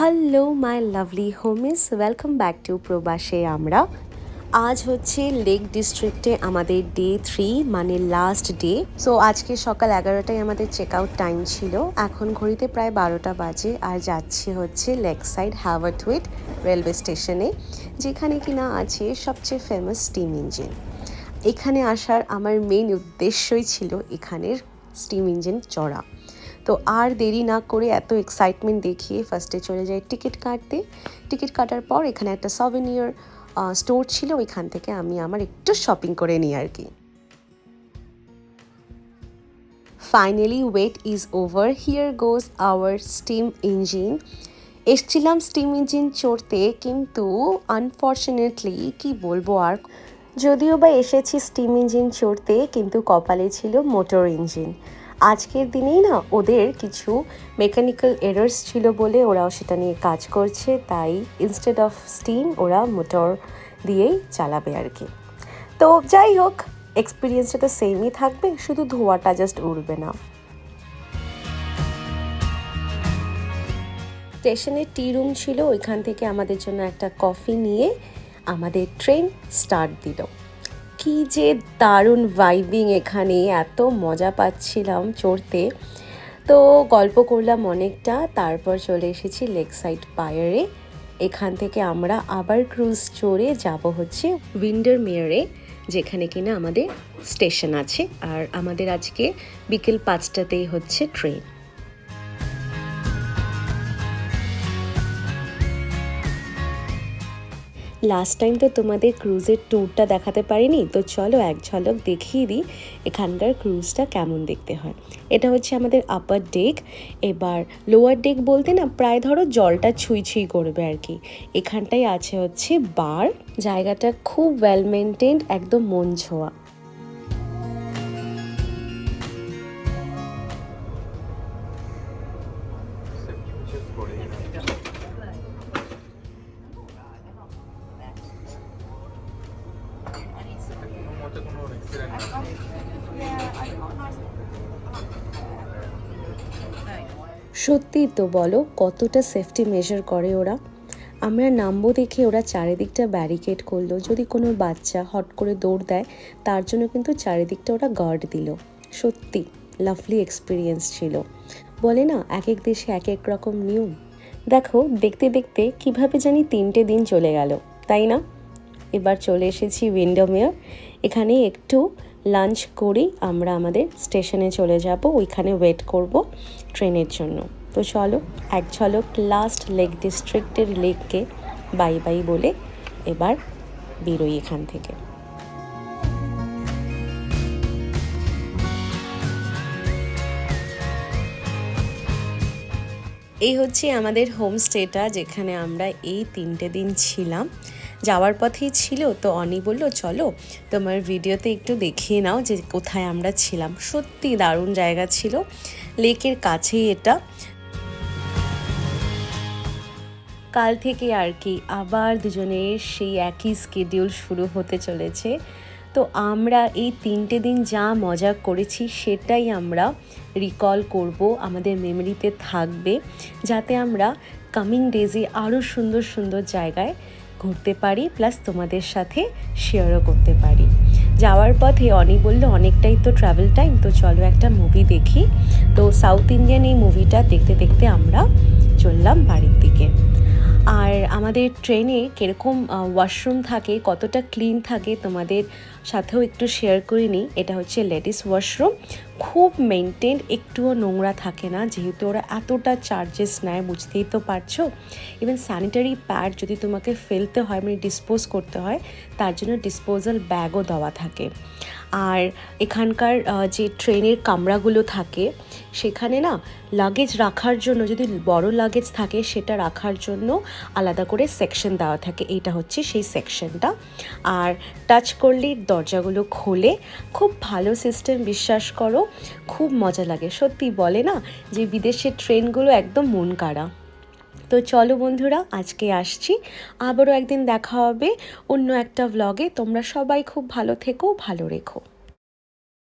Hello my lovely homies welcome back to প্রবাসে আমরা আজ হচ্ছে লেক ডিস্ট্রিক্টে আমাদের ডে থ্রি মানে লাস্ট ডে সো আজকে সকাল এগারোটায় আমাদের চেক আউট টাইম ছিল। এখন ঘড়িতে প্রায় বারোটা বাজে আর যাচ্ছি হচ্ছে লেক সাইড হ্যাভারথুইট রেলওয়ে স্টেশনে যেখানে কিনা আছে সবচেয়ে ফেমাস স্টিম ইঞ্জিন এখানে আসার আমার মেন উদ্দেশ্যই ছিল এখানের স্টিম ইঞ্জিন চড়া। তো আর দেরি না করে এত এক্সাইটমেন্ট দেখিয়ে ফার্স্টে চলে যাই টিকিট কাটতে। টিকিট কাটার পর এখানে একটা সভেনিয়ার স্টোর ছিল, ওইখান থেকে আমি আমার একটু শপিং করে নিই আর কি। Finally wait is over here goes our steam engine এসছিলাম স্টিম ইঞ্জিন চড়তে, কিন্তু আনফর্চুনেটলি কি বলব আর? যদিও বা এসেছি স্টিম ইঞ্জিন চড়তে, কিন্তু কপালে ছিল মোটর ইঞ্জিন আজকের দিনেই না ওদের কিছু মেকানিক্যাল এরার্স ছিল বলে ওরাও সেটা নিয়ে কাজ করছে, তাই ইনস্টেড অফ স্টিম ওরা মোটর দিয়েই চালাবে আর কি। তো যাই হোক এক্সপিরিয়েন্সটা তো সেমই থাকবে, শুধু ধোঁয়াটা জাস্ট উড়বে না। স্টেশনে টি রুম ছিল, ওইখান থেকে আমাদের জন্য একটা কফি নিয়ে আমাদের ট্রেন স্টার্ট দিল। কি যে দারুণ ভাইবিং এখানে, এত মজা পাচ্ছিলাম চড়তে। তো গল্প করলাম অনেকটা, তারপর চলে এসেছি লেক সাইড পায়ারে এখান থেকে আমরা আবার ক্রুজ চড়ে যাব হচ্ছে উইন্ডার মেয়ারে যেখানে কিনা আমাদের স্টেশন আছে। আর আমাদের আজকে বিকেল পাঁচটাতেই হচ্ছে ট্রেন লাস্ট টাইম তো তোমাদের ক্রুজের ট্যুরটা দেখাতে পারিনি, তো চলো এক ঝলক দেখিয়ে দিই এখানকার ক্রুজটা কেমন দেখতে হয়। এটা হচ্ছে আমাদের আপার ডেক এবার লোয়ার ডেক বলতে না প্রায় ধরো জলটা ছুঁই ছুঁই করবে আর কি। এখানটাই আছে হচ্ছে বার জায়গাটা খুব ওয়েল মেনটেন্ড একদম মন ছোঁয়া। না সত্যি তো বলো, কতটা সেফটি মেজার করে ওরা? আমরা নামবো দেখে ওরা চারিদিকটা ব্যারিকেড করল। যদি কোনো বাচ্চা হট করে দৌড় দেয়, তার জন্য কিন্তু চারিদিকটা ওরা গার্ড দিল। সত্যি লাভলি এক্সপিরিয়েন্স ছিল। বলে না এক এক দেশে এক এক রকম নিয়ম? দেখো, দেখতে দেখতে কীভাবে জানি তিনটে দিন চলে গেল, তাই না? এবার চলে এসেছি উইন্ডোমেয়ার এখানে একটু লাঞ্চ করেই আমরা আমাদের স্টেশনে চলে যাব, ওইখানে ওয়েট করব ট্রেনের জন্য। তো চলো, এক ঝলক লাস্ট লেক ডিস্ট্রিক্টের লেককে বাই বাই বলে এবার বেরোই এখান থেকে। এই হচ্ছে আমাদের হোমস্টেটা যেখানে আমরা এই তিনটে দিন ছিলাম। যাওয়ার পথেই ছিল। তো অনি বলল, চলো, তোমার ভিডিওতে একটু দেখিয়ে নাও যে কোথায় আমরা ছিলাম। সত্যি দারুণ জায়গা ছিল। লেকের কাছেই এটা। কাল থেকে আর কি, আবার দুজনের সেই একই স্কেডিউল শুরু হতে চলেছে। তো আমরা এই তিনটে দিন যা মজা করেছি, সেটাই আমরা রিকল করব। আমাদের মেমোরিতে থাকবে। যাতে আমরা কামিং ডেজে আরও সুন্দর সুন্দর জায়গায় ঘুরতে পারি প্লাস তোমাদের সাথে শেয়ারও করতে পারি। যাওয়ার পথে অনি বলল, অনেকটাই তো ট্রাভেল টাইম তো চলো একটা মুভি দেখি। তো সাউথ ইন্ডিয়ান এই মুভিটা দেখতে দেখতে আমরা চললাম বাড়ির দিকে। আর আমাদের ট্রেনে কীরকম ওয়াশরুম থাকে, কতটা ক্লিন থাকে তোমাদের সাথেও একটু শেয়ার করে নিই। এটা হচ্ছে লেডিস ওয়াশরুম খুব মেনটেন একটুও নোংরা থাকে না, যেহেতু ওরা এতটা চার্জেস নেয়, বুঝতেই তো পারছ। ইভেন স্যানিটারি প্যাড যদি তোমাকে ফেলতে হয় মানে ডিসপোজ করতে হয়, তার জন্য ডিসপোজাল ব্যাগও দেওয়া থাকে। আর এখানকার যে ট্রেনের কামরাগুলো থাকে, সেখানে না লাগেজ রাখার জন্য, যদি বড় লাগেজ থাকে, সেটা রাখার জন্য আলাদা করে সেকশন দেওয়া থাকে। এইটা হচ্ছে সেই সেকশনটা আর টাচ করলেই দরজাগুলো খোলে। খুব ভালো সিস্টেম বিশ্বাস করো। খুব মজা লাগে। সত্যি বলে না যে বিদেশের ট্রেনগুলো একদম মন কাড়া তো চলো বন্ধুরা, আজকে আসছি। আবারও একদিন দেখা হবে অন্য একটা ভ্লগে তোমরা সবাই খুব ভালো থেকো, ভালো রেখো।